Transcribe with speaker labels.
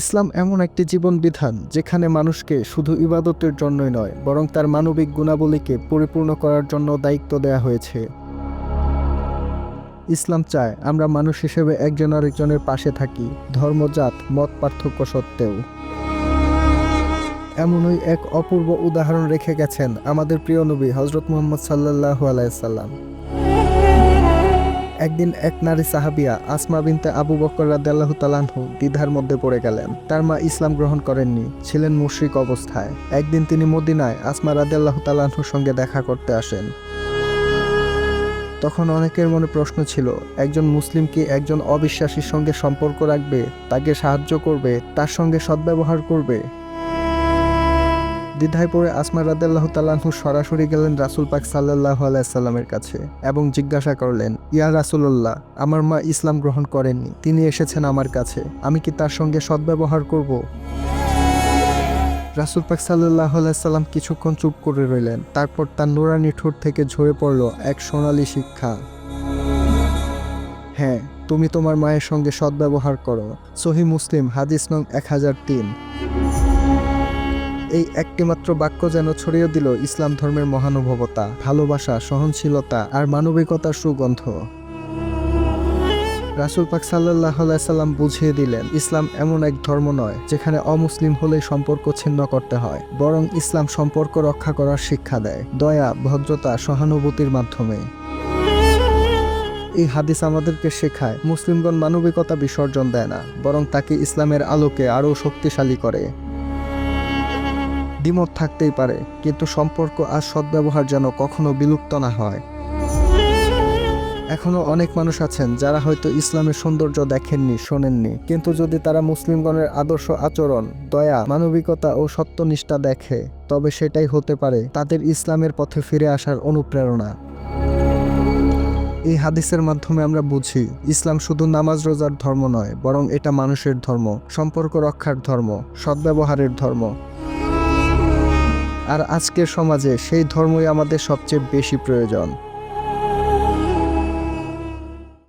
Speaker 1: ইসলাম এমন একটি জীবন বিধান যেখানে মানুষকে শুধু ইবাদতের জন্যই নয়, বরং তার মানবিক গুণাবলীকে পরিপূর্ণ করার জন্য দায়িত্ব দেয়া হয়েছে। ইসলাম চায় আমরা মানুষ হিসেবে একজন আরেকজনের পাশে থাকি ধর্মজাত মত পার্থক্য সত্ত্বেও। এমনই এক অপূর্ব উদাহরণ রেখে গেছেন আমাদের প্রিয় নবী হজরত মোহাম্মদ সাল্লাহ আলাইসাল্লাম একদিন এক নারী সাহাবিয়া আসমা বিনতে আবু বকর রাদিয়াল্লাহু তালানহু দ্বিধার মধ্যে পড়ে গেলেন। তার মা ইসলাম গ্রহণ করেননি, ছিলেন মুশরিক অবস্থায়। একদিন তিনি মদিনায় আসমা রাদিয়াল্লাহু তালানহুর সঙ্গে দেখা করতে আসেন। তখন অনেকের মনে প্রশ্ন ছিল, একজন মুসলিম কি একজন অবিশ্বাসীর সঙ্গে সম্পর্ক রাখবে, তাকে সাহায্য করবে, তার সঙ্গে সদ্ব্যবহার করবে? দ্বিধায় পড়ে আসমা রাদাল্লাহ তালাহু সরাসরি গেলেন রাসুল পাক সাল্লাহ আলাইসাল্লামের কাছে এবং জিজ্ঞাসা করলেন, ইয়া রাসুল্লাহ আমার মা ইসলাম গ্রহণ করেননি, তিনি এসেছেন আমার কাছে, আমি কি তার সঙ্গে সদ্ব্যবহার করব? রাসুল পাক সাল্লাহ আলাইসাল্লাম কিছুক্ষণ চুপ করে রইলেন, তারপর তার নোরানি ঠোঁট থেকে ঝরে পড়ল এক সোনালী শিক্ষা। হ্যাঁ তুমি তোমার মায়ের সঙ্গে সদ্ব্যবহার করো। সহি মুসলিম, হাদিস নং এক হাজার তিন। এই একটিমাত্র বাক্য যেন ছড়িয়ে দিল ইসলাম ধর্মের মহানুভবতা, ভালোবাসা, সহনশীলতা আর মানবিকতার সুগন্ধ। রাসুল পাক সাল্লাহ সাল্লাম বুঝিয়ে দিলেন, ইসলাম এমন এক ধর্ম নয় যেখানে অমুসলিম হলেই সম্পর্ক ছিন্ন করতে হয়, বরং ইসলাম সম্পর্ক রক্ষা করার শিক্ষা দেয়, দয়া, ভদ্রতা, সহানুভূতির মাধ্যমে। এই হাদিস আমাদেরকে শেখায়, মুসলিমগণ মানবিকতা বিসর্জন দেয় না, বরং তাকে ইসলামের আলোকে আরও শক্তিশালী করে। দ্বিমত থাকতেই পারে, কিন্তু সম্পর্ক আর সদ্ব্যবহার যেন কখনো বিলুপ্ত না হয়। এখনও অনেক মানুষ আছেন যারা হয়তো ইসলামের সৌন্দর্য দেখেননি, শোনেননি। কিন্তু যদি তারা মুসলিমগণের আদর্শ আচরণ, দয়া, মানবিকতা ও সত্যনিষ্ঠা দেখে, তবে সেটাই হতে পারে তাদের ইসলামের পথে ফিরে আসার অনুপ্রেরণা। এই হাদিসের মাধ্যমে আমরা বুঝি, ইসলাম শুধু নামাজ, রোজার ধর্ম নয়, বরং এটা মানুষের ধর্ম, সম্পর্ক রক্ষার ধর্ম, সদ্ব্যবহারের ধর্ম। আর আজকের সমাজে সেই ধর্মই আমাদের সবচেয়ে বেশি প্রয়োজন।